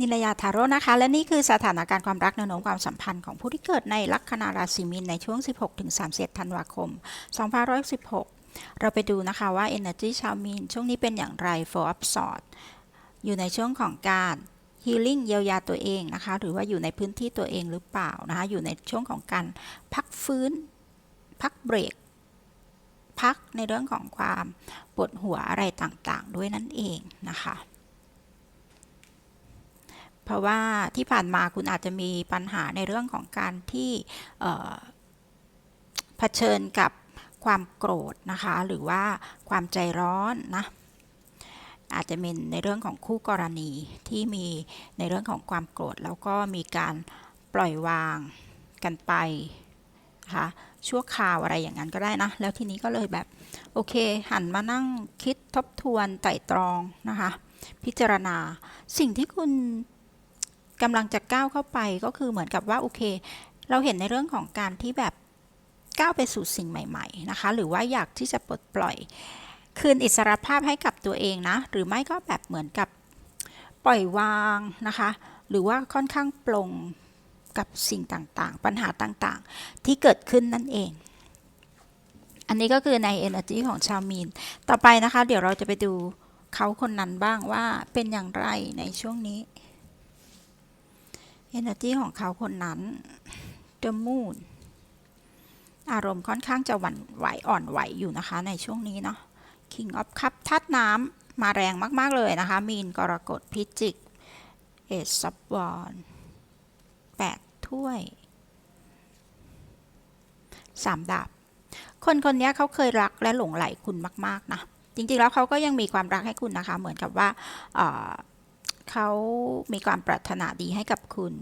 นิลยาทาโร่นะคะ และนี่คือสถานการณ์ความรักแนวโน้มความสัมพันธ์ของผู้ที่เกิดในลัคนาราศีมีนในช่วง 16-31 ธันวาคม 2516 เราไปดูนะคะว่า Energy ชาวมีนช่วงนี้เป็นอย่างไร Four of Swords อยู่ในช่วงของการ Healing เยียวยาตัวเองนะคะ หรือว่าอยู่ในพื้นที่ตัวเองหรือเปล่านะคะ อยู่ในช่วงของการพักฟื้น พักเบรก พักในเรื่องของความปวดหัวอะไรต่างๆ ด้วยนั่นเองนะคะ เพราะว่าที่ผ่านมาคุณอาจจะมีปัญหาในเรื่องของการที่เผชิญกับความโกรธนะคะ หรือว่าความใจร้อนนะอาจจะเป็นในเรื่องของคู่กรณีที่มีในเรื่องของความโกรธ แล้วก็มีการปล่อยวางกันไปนะคะชั่วคราวอะไรอย่างนั้นก็ได้นะ แล้วทีนี้ก็เลยแบบโอเค หันมานั่งคิดทบทวนไตร่ตรองนะคะ พิจารณาสิ่งที่คุณ กำลังจะก้าวเข้าไปก็คือเหมือนกับว่าโอเค เราเห็นในเรื่องของการที่แบบก้าวไปสู่สิ่งใหม่ ๆ นะคะ หรือว่าอยากที่จะปลดปล่อย คืนอิสรภาพให้กับตัวเองนะ หรือไม่ก็แบบเหมือนกับปล่อยวางนะคะ หรือว่าค่อนข้างปลงกับสิ่งต่างๆ ปัญหาต่างๆ ที่เกิดขึ้นนั่นเอง อันนี้ก็คือใน energy ของชาวมีน ต่อไปนะคะ เดี๋ยวเราจะไปดูเขาคนนั้นบ้างว่าเป็นอย่างไรในช่วงนี้ energy ของเขาคนนั้น the moon อารมณ์ค่อนข้างจะหวั่นไหวอ่อนไหวอยู่นะคะในช่วงนี้เนาะ king of cup ทัดน้ำมาแรงมาก ๆ เลยนะคะ มีนกรกฎพิจิกเอซซับวอนแปดถ้วยสามดาบ คนคนนี้เขาเคยรักและหลงไหลคุณมาก ๆ นะ จริง ๆ แล้วเขาก็ยังมีความรักให้คุณนะคะ เหมือนกับว่า เขามีความปรารถนาดีให้กับคุณ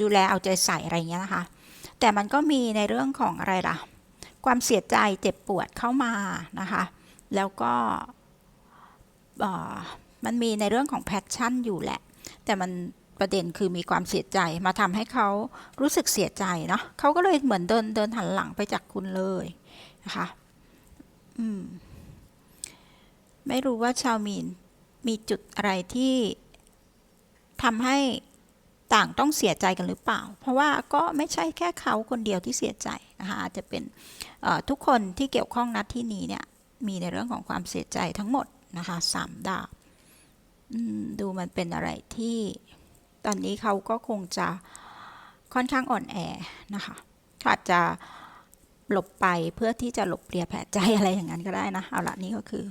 ดูแลเอาใจใส่อะไรเงี้ยนะคะ แต่มันก็มีในเรื่องของอะไรล่ะ ความเสียใจเจ็บปวดเข้ามานะคะ แล้วก็มันมีในเรื่องของแพชชั่นอยู่แหละ แต่มันประเด็นคือมีความเสียใจมาทำให้เขารู้สึกเสียใจเนาะเขาก็เลยเหมือนเดินเดินหันหลังไปจากคุณเลยนะคะอืมไม่รู้ว่าชาวมีนมีจุดอะไรที่ ทำให้ต่างต้องเสียใจกันหรือเปล่า เพราะว่าก็ไม่ใช่แค่เขาคนเดียวที่เสียใจนะคะอาจจะเป็นทุกคนที่เกี่ยวข้องนัดที่นี้เนี่ยมีในเรื่องของความเสียใจทั้งหมดนะคะสามดาบดูมันเป็นอะไรที่ตอนนี้เขาก็คงจะค่อนข้างอ่อนแอนะคะอาจจะหลบไปเพื่อที่จะหลบเลียแผลใจอะไรอย่างนั้นก็ได้นะ เอาละนี่ก็คือ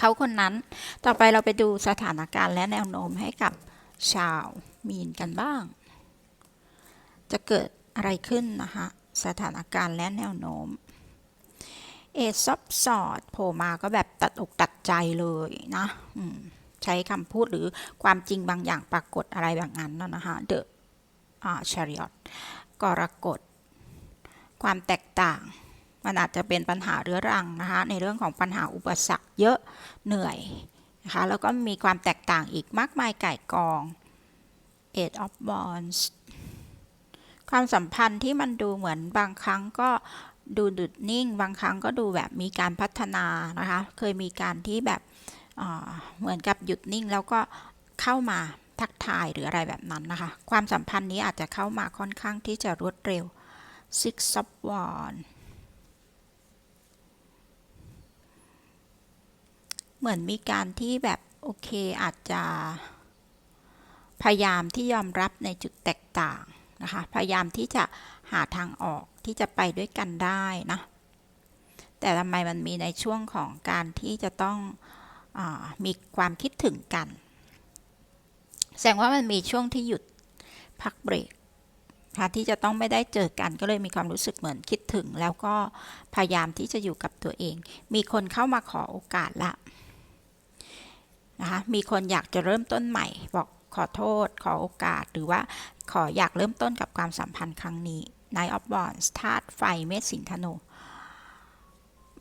เขาคนนั้น ต่อไปเราไปดูสถานการณ์และแนวโน้มให้กับชาวมีนกันบ้าง จะเกิดอะไรขึ้นนะคะสถานการณ์และแนวโน้มเอซอบสอดโผล่มาก็แบบตัดอกตัดใจเลยนะใช้คำพูดหรือความจริงบางอย่างปรากฏอะไรแบบนั้นนะคะเดอะชาริอตกรกฎความแตกต่าง มันอาจจะเป็นปัญหาเรื้อรังนะคะในเรื่องของปัญหาอุปสรรคเยอะเหนื่อยนะคะแล้วก็มีความแตกต่างอีกมากมายไก่กอง Eight of Wands ความสัมพันธ์ที่มันดูเหมือนบางครั้งก็ดูดุดนิ่ง บางครั้งก็ดูแบบมีการพัฒนานะคะ เคยมีการที่แบบเหมือนกับหยุดนิ่งแล้วก็เข้ามาทักทายหรืออะไรแบบนั้นนะคะ ความสัมพันธ์นี้อาจจะเข้ามาค่อนข้างที่จะรวดเร็ว Six of Wands เหมือนมีการที่แบบโอเคอาจจะพยายามที่ยอมรับในจุดแตกต่างนะคะ พยายามที่จะหาทางออกที่จะไปด้วยกันได้นะ แต่ทำไมมันมีในช่วงของการที่จะต้องอมีความคิดถึงกัน แสดงว่ามันมีช่วงที่หยุดพักเบรกค่ะที่จะต้องไม่ได้เจอกันก็เลยมีความรู้สึกเหมือนคิดถึง แล้วก็พยายามที่จะอยู่กับตัวเอง มีคนเข้ามาขอโอกาสละ นะคะมีคนอยากจะเริ่มต้นใหม่ บอกขอโทษ ขอโอกาส หรือว่าขออยากเริ่มต้นกับความสัมพันธ์ครั้งนี้ Nine of Wands ธาตุไฟเมษสิงธนู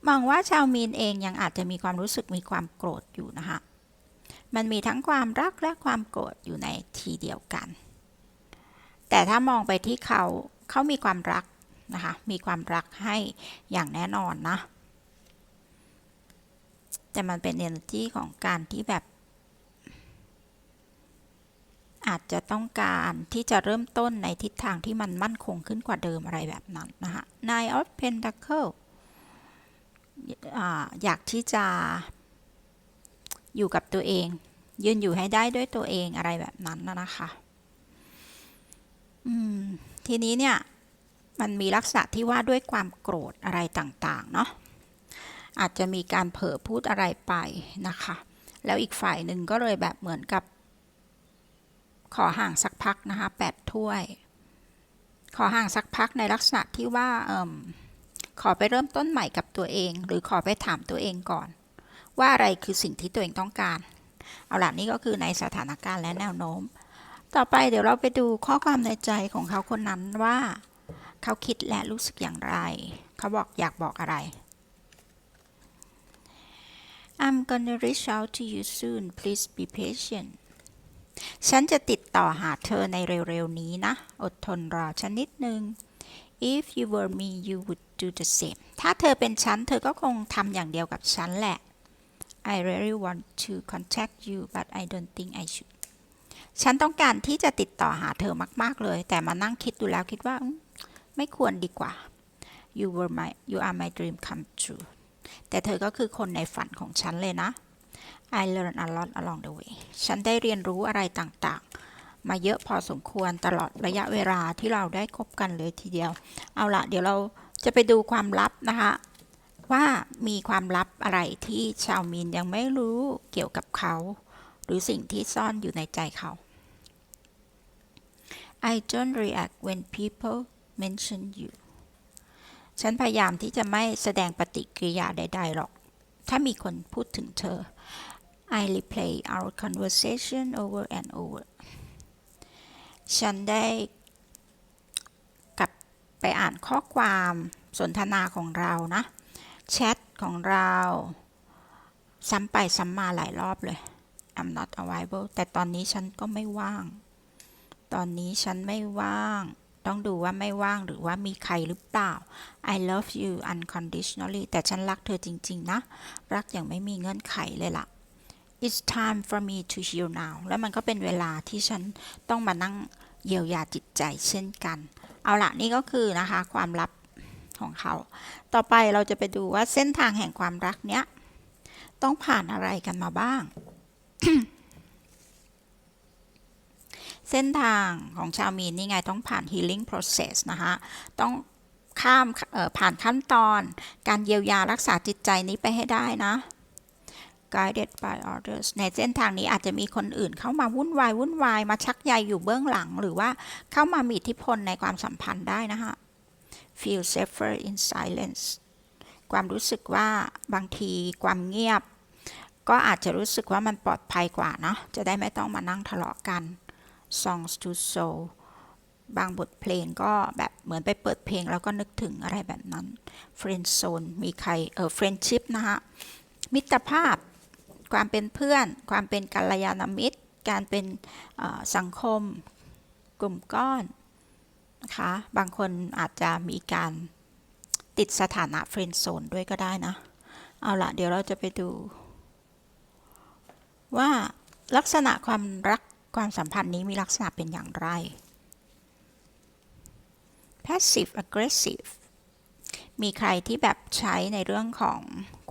มองว่าชาวมีนเองยังอาจจะมีความรู้สึกมีความโกรธอยู่นะคะมันมีทั้งความรักและความโกรธอยู่ในทีเดียวกัน แต่ถ้ามองไปที่เขาเขามีความรักนะคะ มีความรักให้อย่างแน่นอนนะ แต่มันเป็น energy ของการที่แบบ อาจจะต้องการที่จะเริ่มต้นในทิศทางที่มันมั่นคงขึ้นกว่าเดิมอะไรแบบนั้นนะคะ Nine of Pentacle อยากที่จะอยู่กับตัวเอง ยืนอยู่ให้ได้ด้วยตัวเองอะไรแบบนั้นนะนะคะทีนี้เนี่ย มันมีลักษณะที่ว่าด้วยความโกรธอะไรต่างๆ เนาะอาจจะมีการเผลอพูดอะไรไปนะคะ แล้วอีกฝ่ายหนึ่งก็เลยแบบเหมือนกับ ขอห่างสักพักนะคะแปดถ้วย ขอห่างสักพักในลักษณะที่ว่าเอมขอไปเริ่มต้นใหม่กับตัวเอง หรือขอไปถามตัวเองก่อน ว่าอะไรคือสิ่งที่ตัวเองต้องการ เอาล่ะนี่ก็คือในสถานการณ์และแนวโน้ม ต่อไปเดี๋ยวเราไปดูข้อความในใจของเขาคนนั้นว่า เขาคิดและรู้สึกอย่างไร เขาบอกอยากบอกอะไร I'm gonna reach out to you soon please be patient ฉันจะติดต่อหาเธอในเร็วๆนี้นะ อดทนรอฉันนิดนึง If you were me you would do the same ถ้าเธอเป็นฉัน เธอก็คงทำอย่างเดียวกับฉันแหละ I really want to contact you but I don't think I should ฉันต้องการที่จะติดต่อหาเธอมาก ๆ เลย แต่มานั่งคิดดูแล้วคิดว่า ไม่ควรดีกว่า you were my you are my dream come true แต่เธอก็คือคนในฝันของฉันเลยนะ I learn a lot along the way ฉันได้เรียนรู้อะไรต่างๆ มาเยอะพอสมควรตลอดระยะเวลาที่เราได้คบกันเลยทีเดียว เอาละเดี๋ยวเราจะไปดูความลับนะคะ ว่ามีความลับอะไรที่ชาวมีนยังไม่รู้เกี่ยวกับเขา หรือสิ่งที่ซ่อนอยู่ในใจเขา I don't react when people mention you ฉันพยายามที่จะไม่แสดงปฏิกิริยาใด ๆ หรอก ถ้ามีคนพูดถึงเธอ I replay our conversation over and over ฉันได้กลับไปอ่านข้อความสนทนาของเรานะแชทของเราซ้ำไปซ้ำมาหลายรอบเลย I'm not available แต่ตอนนี้ฉันก็ไม่ว่าง ตอนนี้ฉันไม่ว่าง ต้องดูว่าไม่ว่างหรือว่ามีใครหรือเปล่า I love you unconditionally แต่ฉันรักเธอจริง ๆ นะ รักอย่างไม่มีเงื่อนไขเลยล่ะ It's time for me to heal now แล้วมันก็เป็นเวลาที่ฉันต้องมานั่งเยียวยาจิตใจเช่นกัน เอาละนี่ก็คือนะคะความลับของเขา ต่อไปเราจะไปดูว่าเส้นทางแห่งความรักเนี้ย ต้องผ่านอะไรกันมาบ้าง เส้นทางของชาวมีนนี่ไงต้องผ่าน healing process นะคะต้องข้ามผ่านขั้นตอน การเยียวยารักษาจิตใจนี้ไปให้ได้นะ guided by others ในเส้นทางนี้อาจจะมีคนอื่นเข้ามาวุ่นวายวุ่นวายมาชักใยอยู่เบื้องหลัง หรือว่าเข้ามามีอิทธิพลในความสัมพันธ์ได้นะคะ feel safer in silence ความรู้สึกว่าบางทีความเงียบ ก็อาจจะรู้สึกว่ามันปลอดภัยกว่าเนาะจะได้ไม่ต้องมานั่งทะเลาะกัน songs to soul บางบทเพลงก็แบบเหมือนไปเปิดเพลงแล้วก็นึกถึงอะไรแบบนั้น friend zone มีใครเออ friendship นะคะมิตรภาพ ความเป็นเพื่อน ความเป็นกัลยาณมิตร การเป็นสังคม กลุ่มก้อนนะคะบางคนอาจจะมีการติดสถานะเฟรนด์โซนด้วยก็ได้นะ เอาละเดี๋ยวเราจะไปดูว่าลักษณะความรัก ความสัมพันธ์นี้มีลักษณะเป็นอย่างไร passive aggressive มีใครที่แบบใช้ในเรื่องของ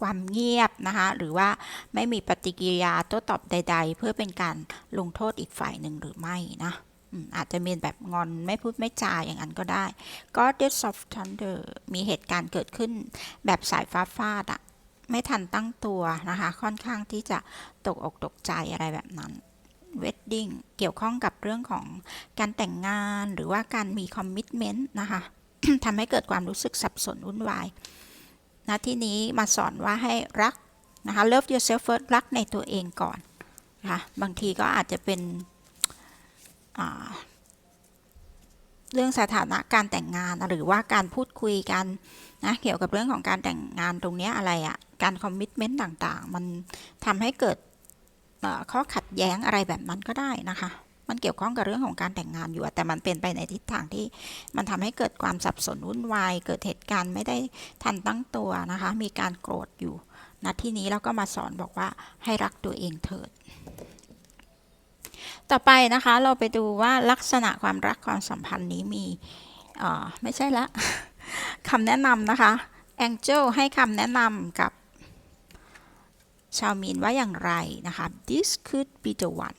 ความเงียบนะคะ หรือว่าไม่มีปฏิกิริยาโต้ตอบใด ๆ เพื่อเป็นการลงโทษอีกฝ่ายหนึ่งหรือไม่นะอาจจะมีแบบงอนไม่พูดไม่จาอย่างนั้นก็ได้ Goddess of Thunder มีเหตุการณ์เกิดขึ้นแบบสายฟ้าฟาดอะไม่ทันตั้งตัวนะคะ ค่อนข้างที่จะตกอกตกใจอะไรแบบนั้น Wedding เกี่ยวข้องกับเรื่องของการแต่งงานหรือว่าการมีคอมมิชเมนต์นะคะทำให้เกิดความรู้สึกสับสนวุ่นวายนะที่นี้มาสอนว่าให้รักนะคะ love yourself first รักในตัวเองก่อนนะคะบางทีก็อาจจะเป็นเรื่องสถานะการแต่งงานหรือว่าการพูดคุยกันนะเกี่ยวกับเรื่องของการแต่งงานตรงนี้อะไรอะการคอมมิชเมนต์ต่างๆ มันทำให้เกิด ข้อขัดแย้งอะไรแบบนั้นก็ได้นะคะ มันเกี่ยวข้องกับเรื่องของการแต่งงานอยู่ แต่มันเป็นไปในทิศทางที่มันทำให้เกิดความสับสนวุ่นวาย เกิดเหตุการณ์ไม่ได้ทันตั้งตัวนะคะ มีการโกรธอยู่ณที่นี้แล้วก็มาสอนบอกว่าให้รักตัวเองเถิดต่อไปนะคะเราไปดูว่าลักษณะความรักความสัมพันธ์นี้มีอ่อไม่ใช่ละคำแนะนำนะคะ Angel ให้คำแนะนำกับ ชาวมีนว่าอย่างไรนะคะ this could be the one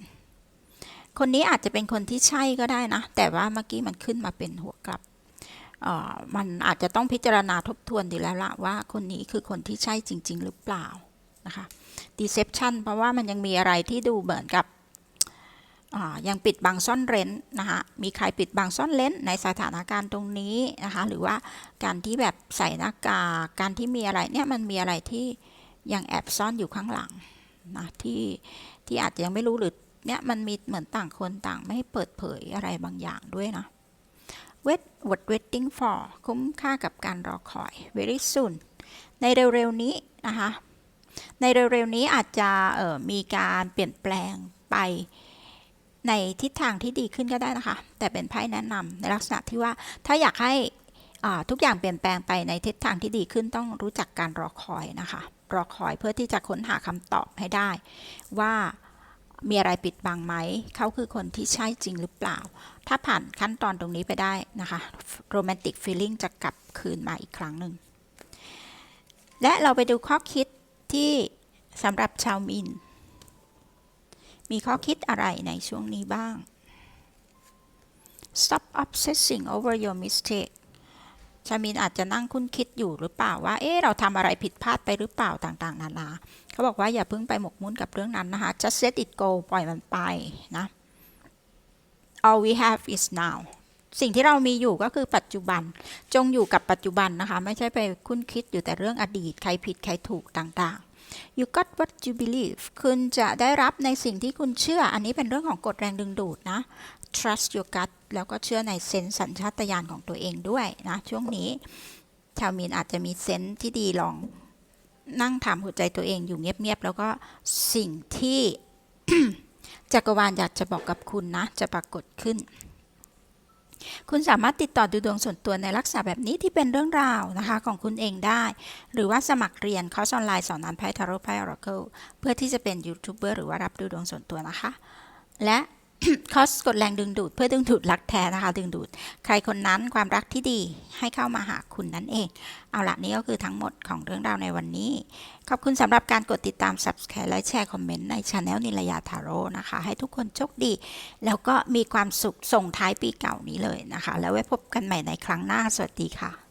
คนนี้อาจจะเป็นคนที่ใช่ก็ได้นะ แต่ว่าเมื่อกี้มันขึ้นมาเป็นหัวกลับ มันอาจจะต้องพิจารณาทบทวนดีแล้วละว่าคนนี้คือคนที่ใช่จริง ๆ หรือเปล่านะคะ deception เพราะว่ามันยังมีอะไรที่ดูเหมือนกับยังปิดบังซ่อนเร้นนะคะมีใครปิดบังซ่อนเร้นในสถานการณ์ตรงนี้นะคะ หรือว่าการที่แบบใส่หน้ากาก การที่มีอะไรเนี่ยมันมีอะไรที่ ยังแอบซ่อนอยู่ข้างหลังนะที่ที่อาจจะยังไม่รู้หรือเนี่ยมันมีเหมือนต่างคนต่างไม่เปิดเผยอะไรบางอย่างด้วยนะ wait what waiting for คุ้มค่ากับการรอคอย very soon ในเร็วๆนี้นะคะ ในเร็วๆนี้อาจจะออมีการเปลี่ยนแปลงไปในทิศทางที่ดีขึ้นก็ได้นะคะ แต่เป็นไพ่แนะนำในลักษณะที่ว่าถ้าอยากให้อ่าทุกอย่างเปลี่ยนแปลงไปในทิศทางที่ดีขึ้นต้องรู้จักการรอคอยนะคะ รอคอยเพื่อที่จะค้นหาคำตอบให้ได้ ว่ามีอะไรปิดบังไหม เขาคือคนที่ใช่จริงหรือเปล่า ถ้าผ่านขั้นตอนตรงนี้ไปได้นะคะโรแมนติกฟีลิ่งจะกลับคืนมาอีกครั้งหนึ่ง และเราไปดูข้อคิดที่สำหรับชาวมิน มีข้อคิดอะไรในช่วงนี้บ้าง stop obsessing over your mistake ชามินอาจจะนั่งคุ้นคิดอยู่หรือเปล่าว่า เอ๊ะเราทำอะไรผิดพลาดไปหรือเปล่าต่างๆ นานาเขาบอกว่าอย่าเพิ่งไปหมกมุ่นกับเรื่องนั้นนะคะ just let it go ปล่อยมันไปนะ all we have is now สิ่งที่เรามีอยู่ก็คือปัจจุบัน จงอยู่กับปัจจุบันนะคะ ไม่ใช่ไปคุ้นคิดอยู่แต่เรื่องอดีต ใครผิดใครถูกต่างๆ you got what you believe คุณจะได้รับในสิ่งที่คุณเชื่อ อันนี้เป็นเรื่องของกฎแรงดึงดูดนะ trust your gut แล้วก็เชื่อในเซนส์สัญชาตญาณของตัวเองด้วยนะ ช่วงนี้ ชาวมีนอาจจะมีเซนส์ที่ดีลองนั่งถามหัวใจตัวเองอยู่เงียบๆ แล้วก็สิ่งที่จักรวาลอยากจะบอกกับคุณนะ จะปรากฏขึ้น คุณสามารถติดต่อดูดวงส่วนตัวในลักษณะแบบนี้ที่เป็นเรื่องราวนะคะของคุณเองได้ หรือว่าสมัครเรียนคอร์สออนไลน์สอนนันไพ่ทาโร่ไพ่ออร์เคิลเพื่อที่จะเป็นยูทูบเบอร์หรือว่ารับดูดวงส่วนตัวนะคะ และ คอสกดแรงดึงดูดเพื่อดึงดูดรักแท้นะคะ ดึงดูด ใครคนนั้นความรักที่ดีให้เข้ามาหาคุณนั่นเอง เอาละนี่ก็คือทั้งหมดของเรื่องราวในวันนี้ ขอบคุณสำหรับการกดติดตาม subscribe และแชร์คอมเมนต์ในช anel นิลยาทาโร่นะคะ ให้ทุกคนโชคดี แล้วก็มีความสุขส่งท้ายปีเก่านี้เลยนะคะ แล้วไว้พบกันใหม่ในครั้งหน้าสวัสดีค่ะ